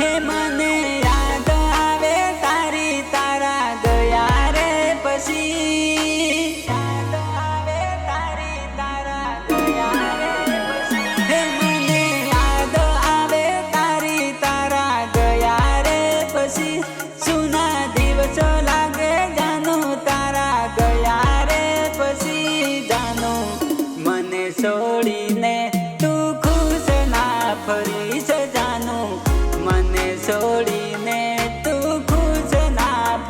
है मा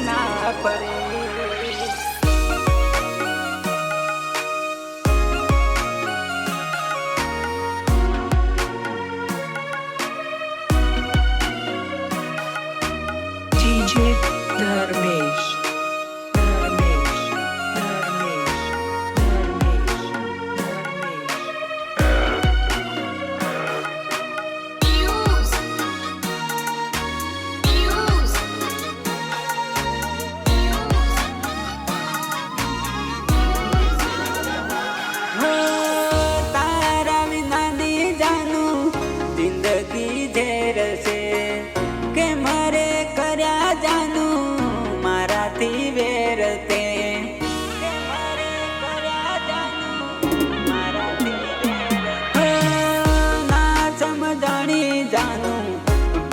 not funny.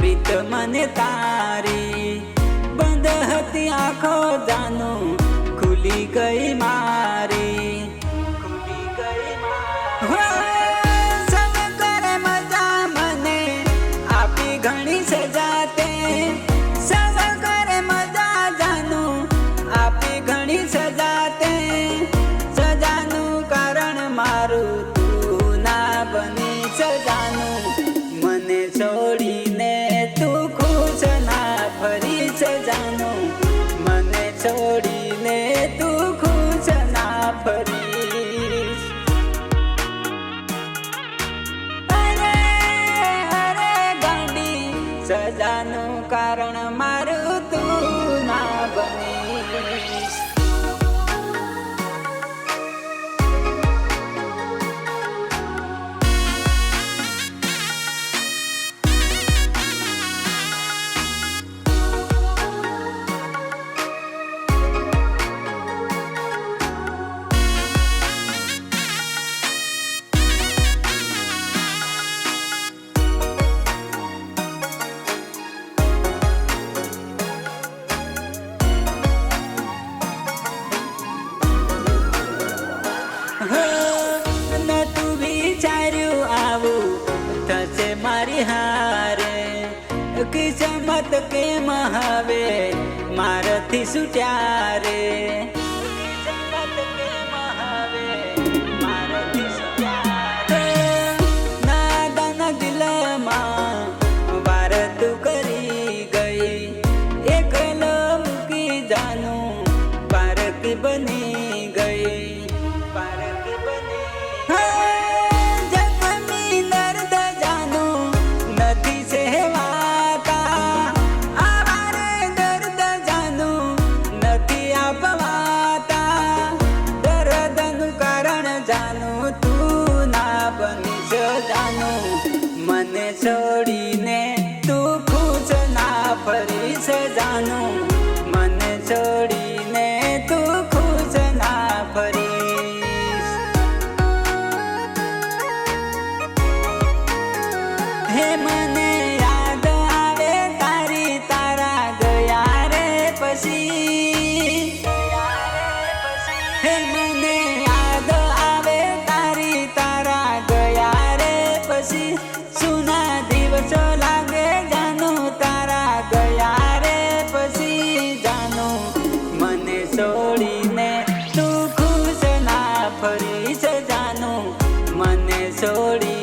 वित मन तारी કારણમાં વાત કેમ હવે મારથી સુટ્યા રે પછી સુના દિવસો લાગે, જાનો તારા ગયા રે પછી જાનો મને છોડીને. તું ખુશ ના ફરી જાનો, મને છોડી